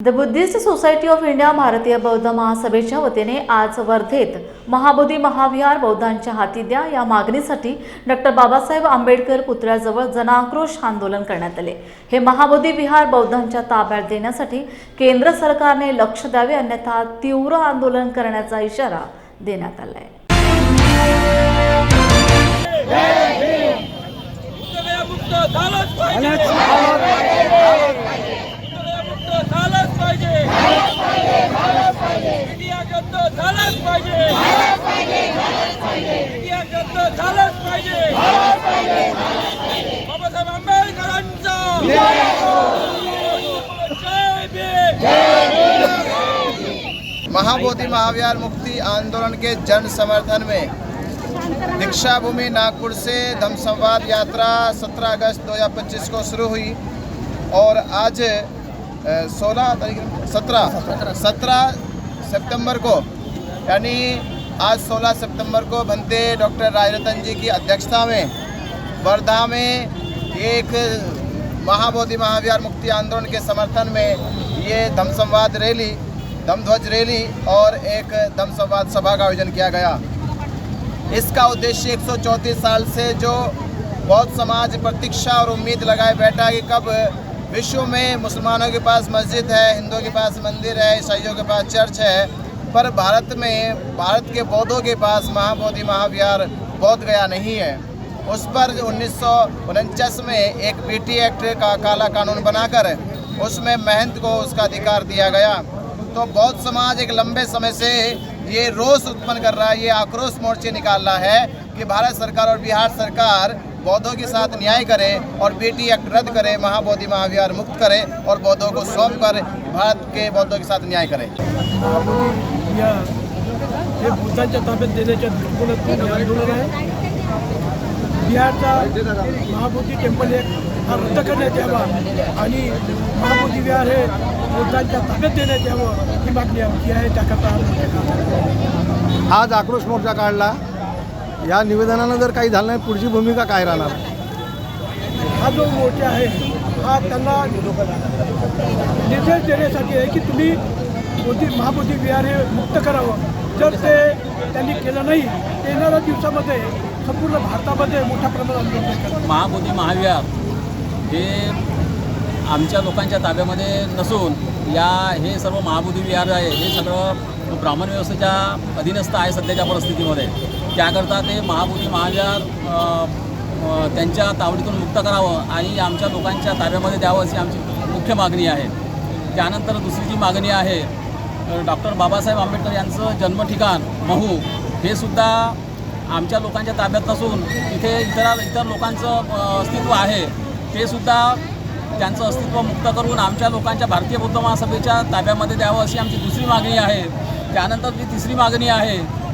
The Buddhist society of India भारतीय बौद्ध महासभेच्या वतीने आज वर्धेत महाबोधी महाविहार बौद्धांच्या हाती द्या या मागणीसाठी डॉक्टर बाबासाहेब आंबेडकर पुतळ्याजवळ जनाक्रोश आंदोलन करण्यात आले. हे महाबोधी विहार बौद्धांच्या ताब्यात देण्यासाठी केंद्र सरकारने लक्ष द्यावे अन्यथा तीव्र आंदोलन करण्याचा इशारा देण्यात आला आहे झालंच पाहिजे. पाहिजे. झालंच पाहिजे. झालंच पाहिजे. बाबासाहेब आंबेडकरांचा. महाबोधि महाविहार मुक्ति आंदोलन के जन समर्थन में दीक्षा भूमि नागपुर से धम संवाद यात्रा 17 अगस्त 2025 को शुरू हुई और आज सोलह तारीख सत्रह। सत्रह। सितंबर को। यानी आज 16 सितंबर को बनते डॉक्टर राजरतन जी की अध्यक्षता में वर्धा में एक महाबोधि महाविहार मुक्ति आंदोलन के समर्थन में ये धम संवाद रैली धम ध्वज रैली और एक धम संवाद सभा का आयोजन किया गया। इसका उद्देश्य 134 साल से जो बौद्ध समाज प्रतीक्षा और उम्मीद लगाए बैठा कि कब विश्व में मुसलमानों के पास मस्जिद है, हिंदुओं के पास मंदिर है, ईसाइयों के पास चर्च है, पर भारत में, भारत के बौद्धों के पास महाबोधि, महाविहार बौद्ध गया नहीं है। उस पर उन्नीस में एक बीटी एक्ट का काला कानून बनाकर उसमें महंत को उसका अधिकार दिया गया। तो बौद्ध समाज एक लंबे समय से ये रोष उत्पन्न कर रहा है, ये आक्रोश मोर्चे निकाल रहा है कि भारत सरकार और बिहार सरकार बौद्धों के साथ न्याय करे और बेटी एक्ट रद्द करे महाबोधि महाविहार मुक्त करे और बौद्धों को सौंप कर भारत के बौद्धों के साथ न्याय करें। महाबोधी या हे बुद्धांच्या ताब्यात देण्याच्या दृष्टिकोनातून हे आंदोलन आहे बिहारचा महाबोधी टेंपल एक हा रद्द करण्यात यावा आणि महाबोधी विहार हे बुद्धांच्या ताब्यात देण्यात यावं ही मागणी आमची आहे त्याकरता हा मोर्चा काढला आहे. आज आक्रोश मोर्चा काढला. या निवेदनानं जर काही झालं नाही पुढची भूमिका काय राहणार? हा जो मोर्चा आहे हा त्यांना निर्देश देण्यासाठी आहे की तुम्ही बोधी महाबोधी विहार हे मुक्त करावं. जर ते त्यांनी केलं नाही येणाऱ्या दिवसामध्ये संपूर्ण भारतामध्ये मोठ्या प्रमाणात महाबोधी महाविहार हे आमच्या लोकांच्या ताब्यामध्ये नसून या हे सर्व महाबोधी विहार आहे हे सगळं ब्राह्मण व्यवस्थेच्या अधीनस्थ आहे सध्याच्या परिस्थितीमध्ये त्याकरता ते महाबोधी महाविहार त्यांच्या तावडीतून मुक्त करावं आणि आमच्या लोकांच्या ताब्यामध्ये द्यावं अशी आमची मुख्य मागणी आहे. त्यानंतर दुसरी जी मागणी आहे डॉक्टर बाबासाहेब आंबेडकर यांचं जन्मठिकाण महू हे सुद्धा आमच्या लोकांच्या ताब्यात नसून तिथे इतर इतर लोकांचं अस्तित्व आहे. ते सुद्धा त्यांचं अस्तित्व मुक्त करून आमच्या लोकांच्या भारतीय बौद्ध महासभेच्या ताब्यामध्ये द्यावं अशी आमची दुसरी मागणी आहे. त्यानंतर जी तिसरी मागणी आहे